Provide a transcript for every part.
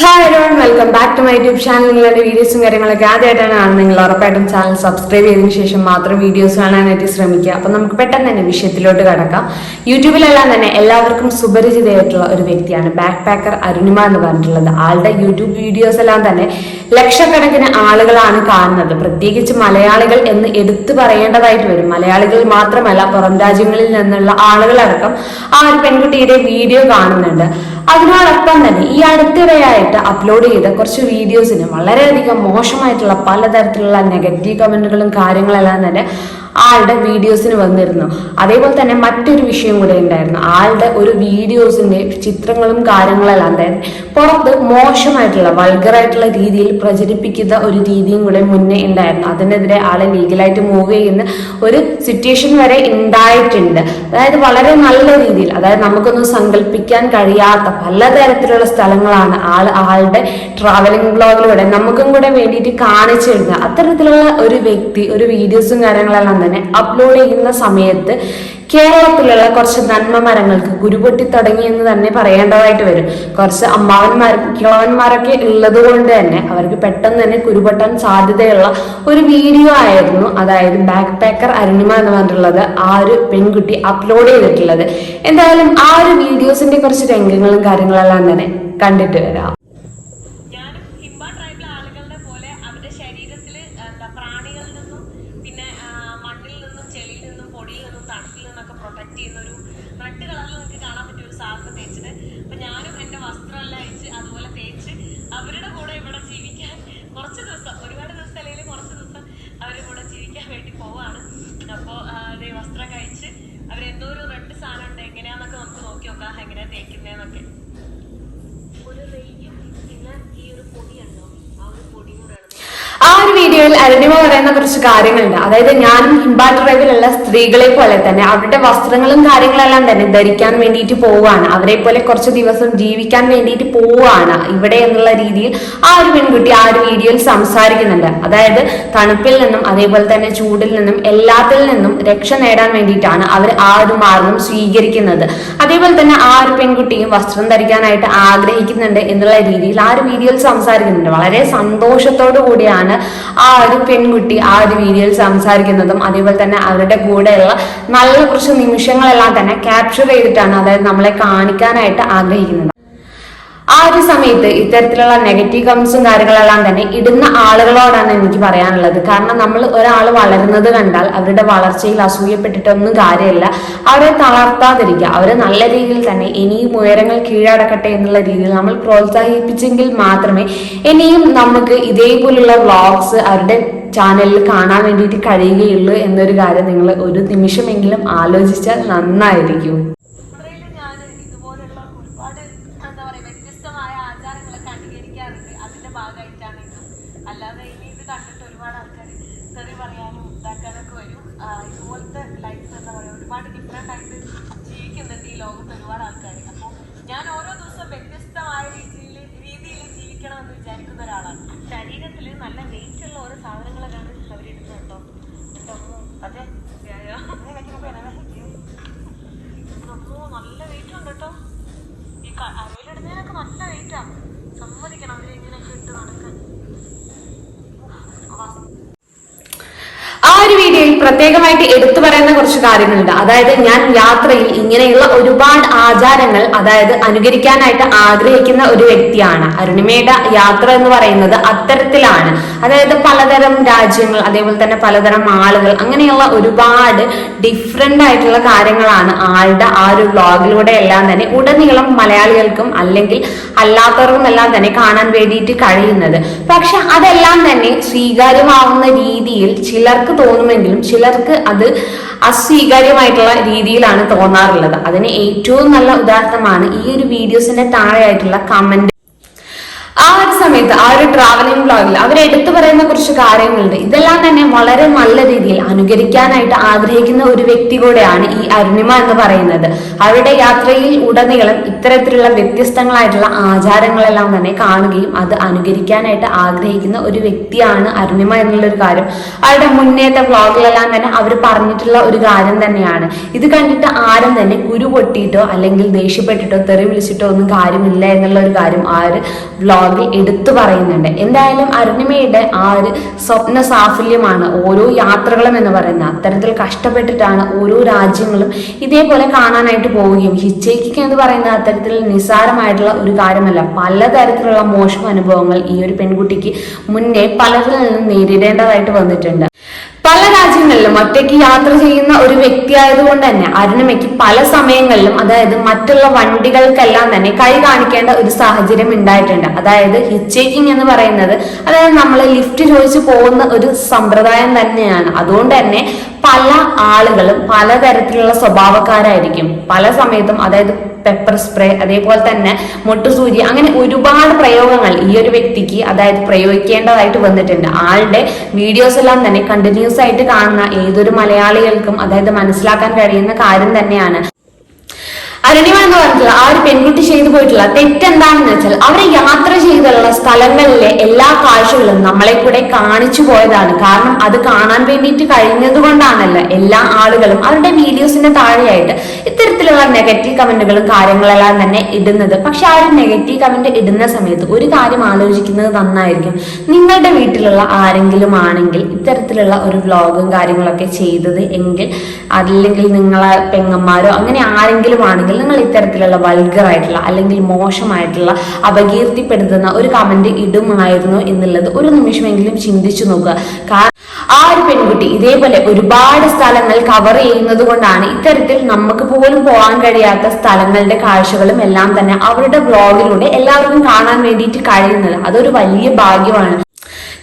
Hi everyone welcome back to my YouTube channel നിങ്ങളുടെ വീഡിയോസും കാര്യങ്ങളൊക്കെ ആദ്യമായിട്ടാണ് നിങ്ങൾ ഉറപ്പായിട്ടും ചാനൽ സബ്സ്ക്രൈബ് ചെയ്തതിനു ശേഷം മാത്രം വീഡിയോസ് കാണാനായിട്ട് ശ്രമിക്കുക. അപ്പം നമുക്ക് പെട്ടെന്ന് തന്നെ വിഷയത്തിലോട്ട് കടക്കാം. യൂട്യൂബിലെല്ലാം തന്നെ എല്ലാവർക്കും സുപരിചിതയായിട്ടുള്ള ഒരു വ്യക്തിയാണ് ബാക്ക് പാക്കർ അരുണിമ എന്ന് പറഞ്ഞിട്ടുള്ളത്. ആളുടെ യൂട്യൂബ് വീഡിയോസ് എല്ലാം തന്നെ ലക്ഷക്കണക്കിന് ആളുകളാണ് കാണുന്നത്. പ്രത്യേകിച്ച് മലയാളികൾ എന്ന് എടുത്തു പറയേണ്ടതായിട്ട് വരും. മലയാളികൾ മാത്രമല്ല പുറം രാജ്യങ്ങളിൽ നിന്നുള്ള ആളുകളടക്കം ആ ഒരു പെൺകുട്ടിയുടെ വീഡിയോ കാണുന്നുണ്ട്. അതിനോടൊപ്പം തന്നെ ഈ അടുത്തിടെയായിട്ട് അപ്ലോഡ് ചെയ്ത കുറച്ച് വീഡിയോസിന് വളരെയധികം മോശമായിട്ടുള്ള പലതരത്തിലുള്ള നെഗറ്റീവ് കമന്റുകളും കാര്യങ്ങളെല്ലാം തന്നെ ആളുടെ വീഡിയോസിന് വന്നിരുന്നു. അതേപോലെ തന്നെ മറ്റൊരു വിഷയം കൂടെ ഉണ്ടായിരുന്നു. ആളുടെ ഒരു വീഡിയോസിന്റെ ചിത്രങ്ങളും കാര്യങ്ങളെല്ലാം തന്നെ പുറത്ത് മോശമായിട്ടുള്ള വൾഗറായിട്ടുള്ള രീതിയിൽ പ്രചരിപ്പിക്കുന്ന ഒരു രീതിയും കൂടെ മുന്നേ ഉണ്ടായിരുന്നു. അതിനെതിരെ ആളെ ലീഗലായിട്ട് മൂവ് ചെയ്യുന്ന ഒരു സിറ്റുവേഷൻ വരെ ഉണ്ടായിട്ടുണ്ട്. അതായത് വളരെ നല്ല രീതിയിൽ അതായത് നമുക്കൊന്നും സങ്കല്പിക്കാൻ കഴിയാത്ത പലതരത്തിലുള്ള സ്ഥലങ്ങളാണ് ആൾ ആളുടെ ട്രാവലിംഗ് ബ്ലോഗിലൂടെ നമുക്കും കൂടെ വേണ്ടിയിട്ട് കാണിച്ചിരുന്നത്. അത്തരത്തിലുള്ള ഒരു വ്യക്തി ഒരു വീഡിയോസും കാര്യങ്ങളെല്ലാം തന്നെ അപ്ലോഡ് ചെയ്യുന്ന സമയത്ത് കേരളത്തിലുള്ള കുറച്ച് നന്മ മരങ്ങൾക്ക് ഗുരുപൊട്ടി തുടങ്ങി എന്ന് തന്നെ പറയേണ്ടതായിട്ട് വരും. കുറച്ച് അമ്മാവന്മാർ കിളവന്മാരൊക്കെ ഉള്ളത് കൊണ്ട് തന്നെ അവർക്ക് പെട്ടെന്ന് തന്നെ കുരുപൊട്ടാൻ സാധ്യതയുള്ള ഒരു വീഡിയോ ആയിരുന്നു. അതായത് ബാക്ക് പാക്കർ അരുണിമ എന്ന് പറഞ്ഞിട്ടുള്ളത് ആ ഒരു പെൺകുട്ടി അപ്ലോഡ് ചെയ്തിട്ടുള്ളത്. എന്തായാലും ആ ഒരു വീഡിയോസിന്റെ കുറച്ച് രംഗങ്ങളും കാര്യങ്ങളെല്ലാം തന്നെ കണ്ടിട്ട് വരാം ഞാനും ഹിംബ ട്രൈബിലെ ആളുകളുടെ പോലെ അവരുടെ ശരീരത്തിൽ എന്താ പ്രാണികളിൽ നിന്നും പിന്നെ ആ, മണ്ണിൽ നിന്നും ചെളിയിൽ നിന്നും പൊടിയിൽ നിന്നും തണുപ്പിൽ നിന്നൊക്കെ പ്രൊട്ടക്ട് ചെയ്യുന്ന ഒരു റെഡ് കളറിൽ നിങ്ങൾക്ക് കാണാൻ പറ്റിയ ഒരു സാധനം തേച്ചിട്ട് അപ്പൊ ഞാനും എന്റെ വസ്ത്രമെല്ലാം അയച്ച് അതുപോലെ തേച്ച് അവരുടെ കൂടെ ഇവിടെ ജീവിക്കാൻ കുറച്ച് ദിവസം ഒരുപാട് ദിവസം അല്ലെങ്കിൽ കുറച്ച് ദിവസം അവരുടെ കൂടെ ജീവിക്കാൻ വേണ്ടി പോവാണ് അപ്പോൾ അതേ വസ്ത്രം കഴിച്ച് അവരെന്തോ ഒരു റെഡ് സാധനം ഉണ്ട് എങ്ങനെയാന്നൊക്കെ നമുക്ക് നോക്കി നോക്കാം എങ്ങനെയാ തേക്കുന്നതെന്നൊക്കെ ഒരു നെയ്യും പിന്നെ ഈ ഒരു പൊടിയുണ്ടോ ആ ഒരു പൊടിയും കൂടെയാണ് ആ വീഡിയോയിൽ അരുണിമ പറയുന്ന കുറച്ച് കാര്യങ്ങളുണ്ട്. അതായത് ഞാനും ഹിംബ ട്രൈബിലുള്ള സ്ത്രീകളെ പോലെ തന്നെ അവരുടെ വസ്ത്രങ്ങളും കാര്യങ്ങളെല്ലാം തന്നെ ധരിക്കാൻ വേണ്ടിയിട്ട് പോവുകയാണ്. അവരെ പോലെ കുറച്ച് ദിവസം ജീവിക്കാൻ വേണ്ടിയിട്ട് പോവുകയാണ് ഇവിടെ എന്നുള്ള രീതിയിൽ ആ ഒരു പെൺകുട്ടി ആ ഒരു വീഡിയോയിൽ സംസാരിക്കുന്നുണ്ട്. അതായത് തണുപ്പിൽ നിന്നും അതേപോലെ തന്നെ ചൂടിൽ നിന്നും എല്ലാത്തിൽ നിന്നും രക്ഷ നേടാൻ വേണ്ടിയിട്ടാണ് അവർ ആ ഒരു മാർഗം സ്വീകരിക്കുന്നത്. അതേപോലെ തന്നെ ആ ഒരു പെൺകുട്ടിയും വസ്ത്രം ധരിക്കാനായിട്ട് ആഗ്രഹിക്കുന്നുണ്ട് എന്നുള്ള രീതിയിൽ ആ ഒരു വീഡിയോയിൽ സംസാരിക്കുന്നുണ്ട്. വളരെ സന്തോഷത്തോടു കൂടിയാണ് ആ ഒരു പെൺകുട്ടി ആ ഒരു വീഡിയോയിൽ സംസാരിക്കുന്നതും അതേപോലെ തന്നെ അവരുടെ കൂടെയുള്ള നല്ല കുറച്ച് നിമിഷങ്ങളെല്ലാം തന്നെ ക്യാപ്ചർ ചെയ്തിട്ടാണ് അതായത് നമ്മളെ കാണിക്കാനായിട്ട് ആഗ്രഹിക്കുന്നത്. ആ ഒരു സമയത്ത് ഇത്തരത്തിലുള്ള നെഗറ്റീവ് കമന്റ്സും കാര്യങ്ങളെല്ലാം തന്നെ ഇടുന്ന ആളുകളോടാണ് എനിക്ക് പറയാനുള്ളത്. കാരണം നമ്മൾ ഒരാൾ വളരുന്നത് കണ്ടാൽ അവരുടെ വളർച്ചയിൽ അസൂയപ്പെട്ടിട്ടൊന്നും കാര്യമില്ല. അവരെ തളർത്താതിരിക്കുക. അവരെ നല്ല രീതിയിൽ തന്നെ ഇനിയും ഉയരങ്ങൾ കീഴടക്കട്ടെ എന്നുള്ള രീതിയിൽ നമ്മൾ പ്രോത്സാഹിപ്പിച്ചെങ്കിൽ മാത്രമേ ഇനിയും നമുക്ക് ഇതേപോലുള്ള വ്ളോഗ്സ് അവരുടെ ചാനലിൽ കാണാൻ വേണ്ടിയിട്ട് കഴിയുകയുള്ളൂ എന്നൊരു കാര്യം നിങ്ങൾ ഒരു നിമിഷമെങ്കിലും ആലോചിച്ചാൽ നന്നായിരിക്കും. ഇതുപോലുള്ള ഒരുപാട് എന്താ പറയാ വ്യത്യസ്തമായ ആചാരങ്ങളൊക്കെ അനുകരിക്കാറുണ്ട് അതിന്റെ ഭാഗമായിട്ടാണ് ഇത്. അല്ലാതെ ഇനി ഇത് കണ്ടിട്ട് ഒരുപാട് ആൾക്കാർ തെറി പറയാനും ഇതാക്കാനൊക്കെ വരും. ഇതുപോലത്തെ ലൈഫ് എന്താ പറയാ ഒരുപാട് ഡിഫറെന്റ് ആയിട്ട് ജീവിക്കുന്നുണ്ട് ഈ ലോകത്ത് ഒരുപാട് ആൾക്കാർ അപ്പോൾ ഞാൻ ഓരോ ദിവസവും വ്യത്യസ്തമായ രീതിയിൽ രീതിയിൽ ജീവിക്കണം എന്ന് വിചാരിക്കുന്ന ഒരാളാണ്. ശരീരത്തിൽ നല്ല വെയിറ്റ് ഉള്ള ഓരോ സാധനങ്ങളൊക്കെയാണ് അവരിടുന്നത് കേട്ടോ അതെ. അമ്മോ നല്ല വെയിറ്റ് ഉണ്ട് കേട്ടോ ഈ നല്ല വെയിറ്റാ സമ്മതിക്കണം അവരിങ്ങനെയൊക്കെ ഇട്ട് നടക്കാൻ. ആ ഒരു വീഡിയോയിൽ പ്രത്യേകമായിട്ട് എടുത്തു പറയുന്ന കുറച്ച് കാര്യങ്ങളുണ്ട്. അതായത് ഞാൻ യാത്രയിൽ ഇങ്ങനെയുള്ള ഒരുപാട് ആചാരങ്ങൾ അതായത് അനുകരിക്കാനായിട്ട് ആഗ്രഹിക്കുന്ന ഒരു വ്യക്തിയാണ്. അരുണിമയുടെ യാത്ര എന്ന് പറയുന്നത് അത്തരത്തിലാണ്. അതായത് പലതരം രാജ്യങ്ങൾ അതേപോലെ തന്നെ പലതരം ആളുകൾ അങ്ങനെയുള്ള ഒരുപാട് ഡിഫറെന്റ് ആയിട്ടുള്ള കാര്യങ്ങളാണ് ആളുടെ ആ ഒരു വ്ളോഗിലൂടെ എല്ലാം തന്നെ ഉടനീളം മലയാളികൾക്കും അല്ലെങ്കിൽ അല്ലാത്തവർക്കും എല്ലാം തന്നെ കാണാൻ വേണ്ടിയിട്ട് കഴിയുന്നത്. പക്ഷെ അതെല്ലാം തന്നെ സ്വീകാര്യമാവുന്ന രീതിയിൽ ചിലർക്ക് തോന്നുമെങ്കിലും ചിലർക്ക് അത് അസ്വീകാര്യമായിട്ടുള്ള രീതിയിലാണ് തോന്നാറുള്ളത്. അതിന് ഏറ്റവും നല്ല ഉദാഹരണമാണ് ഈ ഒരു വീഡിയോസിന്റെ താഴെയായിട്ടുള്ള കമന്റ് ആ ഒരു സമയത്ത് ആ ഒരു ട്രാവലിംഗ് ബ്ലോഗിൽ അവർ എടുത്തു പറയുന്ന കുറച്ച് കാര്യങ്ങളുണ്ട്. ഇതെല്ലാം തന്നെ വളരെ നല്ല രീതിയിൽ അനുകരിക്കാനായിട്ട് ആഗ്രഹിക്കുന്ന ഒരു വ്യക്തി കൂടെയാണ് ഈ അരുണിമ എന്ന് പറയുന്നത്. അവരുടെ യാത്രയിൽ ഉടനീളം ഇത്തരത്തിലുള്ള വ്യത്യസ്തങ്ങളായിട്ടുള്ള ആചാരങ്ങളെല്ലാം തന്നെ കാണുകയും അത് അനുകരിക്കാനായിട്ട് ആഗ്രഹിക്കുന്ന ഒരു വ്യക്തിയാണ് അരുണിമ എന്നുള്ളൊരു കാര്യം അവരുടെ മുന്നേറ്റ വ്ളോഗിലെല്ലാം തന്നെ അവർ പറഞ്ഞിട്ടുള്ള ഒരു കാര്യം തന്നെയാണ്. ഇത് കണ്ടിട്ട് ആരും തന്നെ കുരു പൊട്ടിയിട്ടോ അല്ലെങ്കിൽ ദേഷ്യപ്പെട്ടിട്ടോ തെറി വിളിച്ചിട്ടോ ഒന്നും കാര്യമില്ല എന്നുള്ള ഒരു കാര്യം ആ ഒരു വ്ലോഗിൽ എടുത്തു പറയുന്നുണ്ട്. എന്തായാലും അരുണിമയുടെ ആ ഒരു സ്വപ്ന സാഫല്യമാണ് ഓരോ യാത്രകളും എന്ന് പറയുന്നത്. അത്തരത്തിൽ കഷ്ടപ്പെട്ടിട്ടാണ് ഓരോ രാജ്യങ്ങളും ഇതേപോലെ കാണാനായിട്ട് പോവുകയും. ഹിച്ചേക്കിക്ക് എന്ന് പറയുന്ന അത്തരത്തിൽ നിസ്സാരമായിട്ടുള്ള ഒരു കാര്യമല്ല. പലതരത്തിലുള്ള മോശം അനുഭവങ്ങൾ ഈ ഒരു പെൺകുട്ടിക്ക് മുന്നേ പലരിൽ നിന്നും നേരിടേണ്ടതായിട്ട് വന്നിട്ടുണ്ട്. പല രാജ്യങ്ങളിലും ഒറ്റയ്ക്ക് യാത്ര ചെയ്യുന്ന ഒരു വ്യക്തി ആയതുകൊണ്ട് തന്നെ അരുണിമയ്ക്ക് പല സമയങ്ങളിലും അതായത് മറ്റുള്ള വണ്ടികൾക്കെല്ലാം തന്നെ കൈ കാണിക്കേണ്ട ഒരു സാഹചര്യം ഉണ്ടായിട്ടുണ്ട്. അതായത് ഹിച്ചേക്കിംഗ് എന്ന് പറയുന്നത് അതായത് നമ്മൾ ലിഫ്റ്റ് ചോദിച്ചു പോകുന്ന ഒരു സമ്പ്രദായം തന്നെയാണ്. അതുകൊണ്ട് തന്നെ പല ആളുകളും പലതരത്തിലുള്ള സ്വഭാവക്കാരായിരിക്കും. പല സമയത്തും അതായത് പെപ്പർ സ്പ്രേ അതേപോലെ തന്നെ മുട്ടുസൂചി അങ്ങനെ ഒരുപാട് പ്രയോഗങ്ങൾ ഈ ഒരു വ്യക്തിക്ക് അതായത് പ്രയോഗിക്കേണ്ടതായിട്ട് വന്നിട്ടുണ്ട്. ആളുടെ വീഡിയോസ് എല്ലാം തന്നെ കണ്ടിന്യൂസ് ആയിട്ട് കാണുന്ന ഏതൊരു മലയാളികൾക്കും അതായത് മനസ്സിലാക്കാൻ കഴിയുന്ന കാര്യം തന്നെയാണ്. അരുണിമ എന്ന് പറഞ്ഞിട്ടുള്ള ആ ഒരു പെൺകുട്ടി ചെയ്തു പോയിട്ടുള്ള തെറ്റെന്താണെന്ന് വെച്ചാൽ അവരെ യാത്ര ചെയ്തുള്ള സ്ഥലങ്ങളിലെ എല്ലാ കാഴ്ചകളും നമ്മളെ കൂടെ കാണിച്ചു പോയതാണ്. കാരണം അത് കാണാൻ വേണ്ടിയിട്ട് കഴിഞ്ഞത് കൊണ്ടാണല്ലോ എല്ലാ ആളുകളും അവരുടെ വീഡിയോസിന്റെ താഴെയായിട്ട് ഇത്തരത്തിലുള്ള നെഗറ്റീവ് കമന്റുകളും കാര്യങ്ങളെല്ലാം തന്നെ ഇടുന്നത്. പക്ഷെ ആ ഒരു നെഗറ്റീവ് കമന്റ് ഇടുന്ന സമയത്ത് ഒരു കാര്യം ആലോചിക്കുന്നത് നന്നായിരിക്കും. നിങ്ങളുടെ വീട്ടിലുള്ള ആരെങ്കിലും ആണെങ്കിൽ ഇത്തരത്തിലുള്ള ഒരു വ്ലോഗും കാര്യങ്ങളൊക്കെ ചെയ്തത് എങ്കിൽ അല്ലെങ്കിൽ നിങ്ങളെ പെങ്ങന്മാരോ അങ്ങനെ ആരെങ്കിലും ആണെങ്കിൽ നിങ്ങൾ ഇത്തരത്തിലുള്ള വൾഗർ ആയിട്ടുള്ള അല്ലെങ്കിൽ മോശമായിട്ടുള്ള അപകീർത്തിപ്പെടുത്തുന്ന ഒരു കമന്റ് ഇടുമായിരുന്നു എന്നുള്ളത് ഒരു നിമിഷമെങ്കിലും ചിന്തിച്ചു നോക്കുക. ആ ഒരു പെൺകുട്ടി ഇതേപോലെ ഒരുപാട് സ്ഥലങ്ങൾ കവർ ചെയ്യുന്നത് കൊണ്ടാണ് ഇത്തരത്തിൽ നമുക്ക് പോലും പോകാൻ കഴിയാത്ത സ്ഥലങ്ങളുടെ കാഴ്ചകളും എല്ലാം തന്നെ അവരുടെ ബ്ലോഗിലൂടെ എല്ലാവർക്കും കാണാൻ വേണ്ടിയിട്ട് കഴിയുന്നത്. അതൊരു വലിയ ഭാഗ്യമാണ്.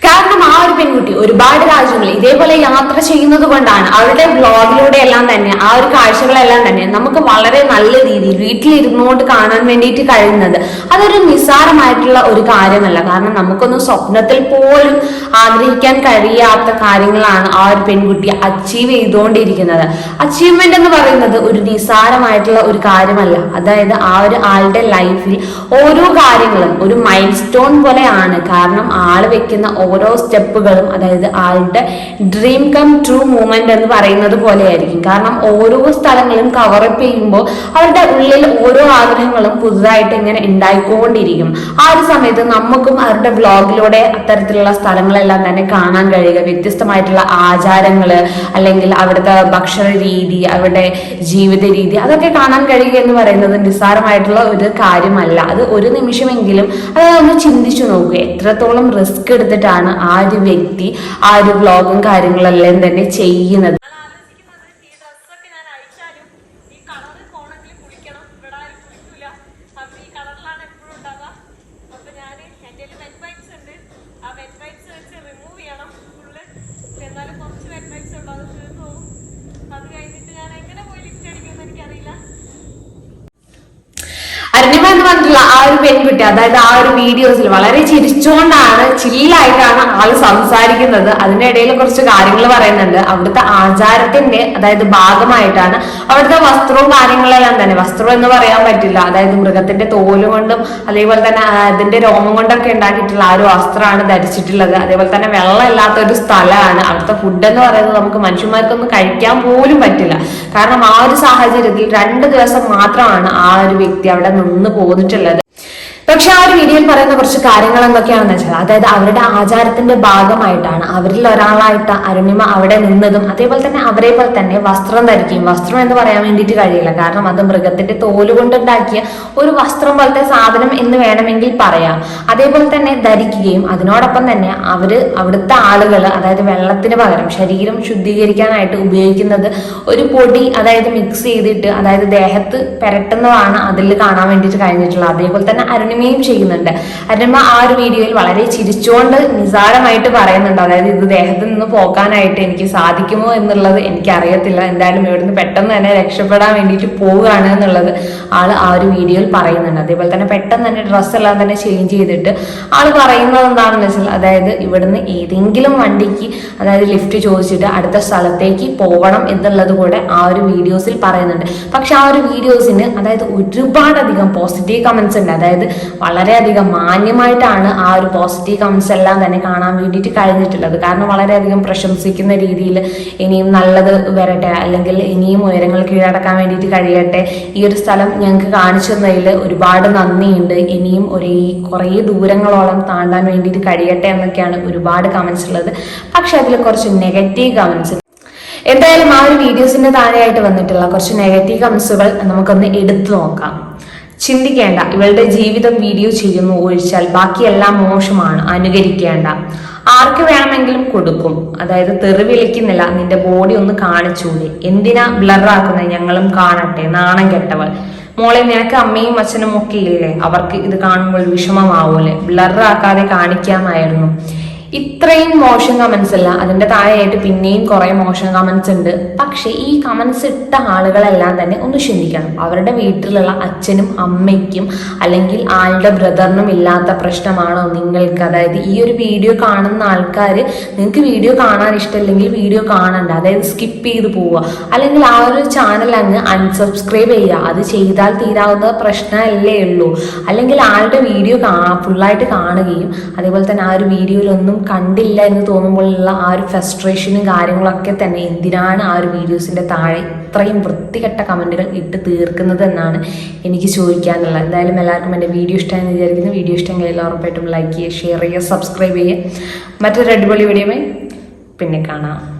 കാരണം ആ ഒരു പെൺകുട്ടി ഒരുപാട് രാജ്യങ്ങളിൽ ഇതേപോലെ യാത്ര ചെയ്യുന്നത് കൊണ്ടാണ് അവരുടെ ബ്ലോഗിലൂടെ എല്ലാം തന്നെ ആ ഒരു കാഴ്ചകളെല്ലാം തന്നെ നമുക്ക് വളരെ നല്ല രീതിയിൽ വീട്ടിലിരുന്നുകൊണ്ട് കാണാൻ വേണ്ടിയിട്ട് കഴിയുന്നത്. അതൊരു നിസ്സാരമായിട്ടുള്ള ഒരു കാര്യമല്ല. കാരണം നമുക്കൊന്നും സ്വപ്നത്തിൽ പോലും ആഗ്രഹിക്കാൻ കഴിയാത്ത കാര്യങ്ങളാണ് ആ ഒരു പെൺകുട്ടി അച്ചീവ് ചെയ്തുകൊണ്ടിരിക്കുന്നത്. അച്ചീവ്മെന്റ് എന്ന് പറയുന്നത് ഒരു നിസ്സാരമായിട്ടുള്ള ഒരു കാര്യമല്ല. അതായത് ആ ഒരു ആളുടെ ലൈഫിൽ ഓരോ കാര്യങ്ങളും ഒരു മൈൽ സ്റ്റോൺ പോലെയാണ്. കാരണം ആൾ വെക്കുന്ന ഓരോ സ്റ്റെപ്പുകളും അതായത് ആളുടെ ഡ്രീം കം ട്രൂ മൂമെന്റ് എന്ന് പറയുന്നത് പോലെയായിരിക്കും. കാരണം ഓരോ സ്ഥലങ്ങളും കവറപ്പ് ചെയ്യുമ്പോൾ അവരുടെ ഉള്ളിൽ ഓരോ ആഗ്രഹങ്ങളും പുതുതായിട്ട് ഇങ്ങനെ ഉണ്ടായിക്കൊണ്ടിരിക്കും. ആ ഒരു സമയത്ത് നമുക്കും അവരുടെ വ്ലോഗിലൂടെ അത്തരത്തിലുള്ള സ്ഥലങ്ങളെല്ലാം തന്നെ കാണാൻ കഴിയുക. വ്യത്യസ്തമായിട്ടുള്ള ആചാരങ്ങൾ അല്ലെങ്കിൽ അവിടുത്തെ ഭക്ഷണ രീതി അവരുടെ ജീവിത രീതി അതൊക്കെ കാണാൻ കഴിയുക എന്ന് പറയുന്നത് നിസ്സാരമായിട്ടുള്ള ഒരു കാര്യമല്ല. അത് ഒരു നിമിഷമെങ്കിലും അത് ഒന്ന് ചിന്തിച്ചു നോക്കുക. എത്രത്തോളം റിസ്ക് എടുത്തിട്ടാണ് ആ ഒരു വ്യക്തി ആ ഒരു വ്ലോഗും കാര്യങ്ങളെല്ലാം തന്നെ ചെയ്യുന്നത്. എന്ന് പറഞ്ഞിട്ടുള്ള ആ ഒരു പെൺകുട്ടി അതായത് ആ ഒരു വീഡിയോസിൽ വളരെ ചിരിച്ചുകൊണ്ടാണ് ചില്ലായിട്ടാണ് ആൾ സംസാരിക്കുന്നത്. അതിനിടയിൽ കുറച്ച് കാര്യങ്ങൾ പറയുന്നുണ്ട്. അവിടുത്തെ ആചാരത്തിന്റെ അതായത് ഭാഗമായിട്ടാണ് അവിടുത്തെ വസ്ത്രവും കാര്യങ്ങളെല്ലാം തന്നെ. വസ്ത്രം എന്ന് പറയാൻ പറ്റില്ല. അതായത് മൃഗത്തിന്റെ തോൽ കൊണ്ടും അതേപോലെ തന്നെ അതിന്റെ രോമം കൊണ്ടൊക്കെ ഉണ്ടാക്കിയിട്ടുള്ള ആ ഒരു വസ്ത്രമാണ് ധരിച്ചിട്ടുള്ളത്. അതേപോലെ തന്നെ വെള്ളം ഇല്ലാത്ത ഒരു സ്ഥലമാണ്. അവിടുത്തെ ഫുഡ് എന്ന് പറയുന്നത് നമുക്ക് മനുഷ്യന്മാർക്കൊന്നും കഴിക്കാൻ പോലും പറ്റില്ല. കാരണം ആ ഒരു സാഹചര്യത്തിൽ രണ്ട് ദിവസം മാത്രമാണ് ആ ഒരു വ്യക്തി അവിടെ നിന്ന് പോന്നിട്ടുള്ളത് പക്ഷെ ആ ഒരു വീഡിയോയിൽ പറയുന്ന കുറച്ച് കാര്യങ്ങൾ എന്തൊക്കെയാണെന്ന് വെച്ചാൽ അതായത് അവരുടെ ആചാരത്തിന്റെ ഭാഗമായിട്ടാണ് അവരിൽ ഒരാളായിട്ട് അരുണിമ അവിടെ നിന്നതും അതേപോലെ തന്നെ അവരെ പോലെ തന്നെ വസ്ത്രം ധരിക്കുകയും വസ്ത്രം എന്ന് പറയാൻ വേണ്ടിയിട്ട് കഴിയില്ല. കാരണം അത് മൃഗത്തിന്റെ തോൽ കൊണ്ടുണ്ടാക്കിയ ഒരു വസ്ത്രം പോലത്തെ സാധനം എന്ന് വേണമെങ്കിൽ പറയാം. അതേപോലെ തന്നെ ധരിക്കുകയും അതിനോടൊപ്പം തന്നെ അവർ അവിടുത്തെ ആളുകൾ അതായത് വെള്ളത്തിന് പകരം ശരീരം ശുദ്ധീകരിക്കാനായിട്ട് ഉപയോഗിക്കുന്നത് ഒരു പൊടി അതായത് മിക്സ് ചെയ്തിട്ട് അതായത് ദേഹത്ത് പെരട്ടുന്നതാണ് അതിൽ കാണാൻ വേണ്ടിയിട്ട് കഴിഞ്ഞിട്ടുള്ളത്. അതേപോലെ തന്നെ അരുണിമയും ചെയ്യുന്നുണ്ട്. അരുണിമ ആ ഒരു വീഡിയോയിൽ വളരെ ചിരിച്ചുകൊണ്ട് നിസാരമായിട്ട് പറയുന്നുണ്ട്. അതായത് ഇത് ദേഹത്ത് നിന്ന് പോകാനായിട്ട് എനിക്ക് സാധിക്കുമോ എന്നുള്ളത് എനിക്ക് അറിയത്തില്ല എന്തായാലും ഇവിടുന്ന് പെട്ടെന്ന് തന്നെ രക്ഷപ്പെടാൻ വേണ്ടിയിട്ട് പോവുകയാണ് എന്നുള്ളത് ആൾ ആ ഒരു വീഡിയോയിൽ പറയുന്നുണ്ട്. അതേപോലെ തന്നെ പെട്ടെന്ന് തന്നെ ഡ്രസ്സ് എല്ലാം തന്നെ ചേഞ്ച് ചെയ്തിട്ട് ആൾ പറയുന്നത് എന്താണെന്ന് വെച്ചാൽ അതായത് ഇവിടുന്ന് ഏതെങ്കിലും വണ്ടിക്ക് അതായത് ലിഫ്റ്റ് ചോദിച്ചിട്ട് അടുത്ത സ്ഥലത്തേക്ക് പോകണം എന്നുള്ളത് കൂടെ ആ ഒരു വീഡിയോസിൽ പറയുന്നുണ്ട്. പക്ഷെ ആ ഒരു വീഡിയോസിന് അതായത് ഒരുപാടധികം പോസിറ്റീവ് കമൻസ് ഉണ്ട്. അതായത് വളരെയധികം മാന്യമായിട്ടാണ് ആ ഒരു പോസിറ്റീവ് കമൻസ് എല്ലാം തന്നെ കാണാൻ വേണ്ടിയിട്ട് കഴിഞ്ഞിട്ടുള്ളത്. കാരണം വളരെയധികം പ്രശംസിക്കുന്ന രീതിയിൽ ഇനിയും നല്ലത് വരട്ടെ അല്ലെങ്കിൽ ഇനിയും ഉയരങ്ങൾ കീഴടക്കാൻ വേണ്ടിയിട്ട് കഴിയട്ടെ ഈ ഒരു സ്ഥലം ഞങ്ങൾക്ക് കാണിച്ചു തന്ന പ്രതീക്ഷകളിൽ ഒരുപാട് നന്ദിയുണ്ട്. ഇനിയും ഒരു കുറേ ദൂരങ്ങളോളം താണ്ടാൻ വേണ്ടിയിട്ട് കഴിയട്ടെ എന്നൊക്കെയാണ് ഒരുപാട് കമൻസ് ഉള്ളത്. പക്ഷെ അതിൽ കുറച്ച് നെഗറ്റീവ് കമൻസ് എന്തായാലും ആ ഒരു വീഡിയോസിന്റെ താഴെയായിട്ട് വന്നിട്ടുള്ള കുറച്ച് നെഗറ്റീവ് കമൻസുകൾ നമുക്കൊന്ന് എടുത്തു നോക്കാം. ചിന്തിക്കേണ്ട. ഇവളുടെ ജീവിതം വീഡിയോ ചെയ്യുന്നു ഒഴിച്ചാൽ ബാക്കിയെല്ലാം മോശമാണ്. അനുകരിക്കേണ്ട. ആർക്ക് വേണമെങ്കിലും കൊടുക്കും. അതായത് തെറി വിളിക്കുന്നില്ല. നിന്റെ ബോഡി ഒന്ന് കാണിച്ചൂടെ എന്തിനാ ബ്ലറാക്കുന്നത് ഞങ്ങളും കാണട്ടെ. നാണം കെട്ടവൾ. മോളെ നിനക്ക് അമ്മയും അച്ഛനും ഒക്കെ ഇല്ലേ? അവർക്ക് ഇത് കാണുമ്പോൾ വിഷമമാവൂലേ ബ്ലറാക്കാതെ കാണിക്കാമായിരുന്നു ഇത്രയും മോശം കമന്റ്സ് അല്ല. അതിന്റെ താഴെയായിട്ട് പിന്നെയും കുറെ മോശം കമന്റ്സ് ഉണ്ട്. പക്ഷെ ഈ കമന്റ്സ് ഇട്ട ആളുകളെല്ലാം തന്നെ ഒന്ന് ചിന്തിക്കണം. അവരുടെ വീട്ടിലുള്ള അച്ഛനും അമ്മയ്ക്കും അല്ലെങ്കിൽ ആളുടെ ബ്രദറിനും ഇല്ലാത്ത പ്രശ്നമാണോ നിങ്ങൾക്ക്? അതായത് ഈ ഒരു വീഡിയോ കാണുന്ന ആൾക്കാർ നിങ്ങൾക്ക് വീഡിയോ കാണാൻ ഇഷ്ടമില്ലെങ്കിൽ വീഡിയോ കാണണ്ട. അതായത് സ്കിപ്പ് ചെയ്ത് പോവുക. അല്ലെങ്കിൽ ആ ഒരു ചാനൽ അങ്ങ് അൺസബ്സ്ക്രൈബ് ചെയ്യുക. അത് ചെയ്താൽ തീരാവുന്ന പ്രശ്നമല്ലേ ഉള്ളൂ. അല്ലെങ്കിൽ ആളുടെ വീഡിയോ ഫുള്ളായിട്ട് കാണുകയും അതേപോലെ തന്നെ ആ ഒരു വീഡിയോയിലൊന്നും കണ്ടില്ല എന്ന് തോന്നുമ്പോഴുള്ള ആ ഒരു ഫ്രസ്ട്രേഷനും കാര്യങ്ങളൊക്കെ തന്നെ എന്തിനാണ് ആ ഒരു വീഡിയോസിന്റെ താഴെ ഇത്രയും വൃത്തികെട്ട കമന്റുകൾ ഇട്ട് തീർക്കുന്നത് എന്നാണ് എനിക്ക് ചോദിക്കാനുള്ളത്. എന്തായാലും എല്ലാവർക്കും എന്റെ വീഡിയോ ഇഷ്ടമായെന്ന് വിചാരിക്കുന്നു. വീഡിയോ ഇഷ്ടമെങ്കിൽ എല്ലാവരും ഉറപ്പായിട്ടും ലൈക്ക് ചെയ്യുക ഷെയർ ചെയ്യുക സബ്സ്ക്രൈബ് ചെയ്യുക. മറ്റൊരു അടിപൊളി വീഡിയോ പിന്നെ കാണാം.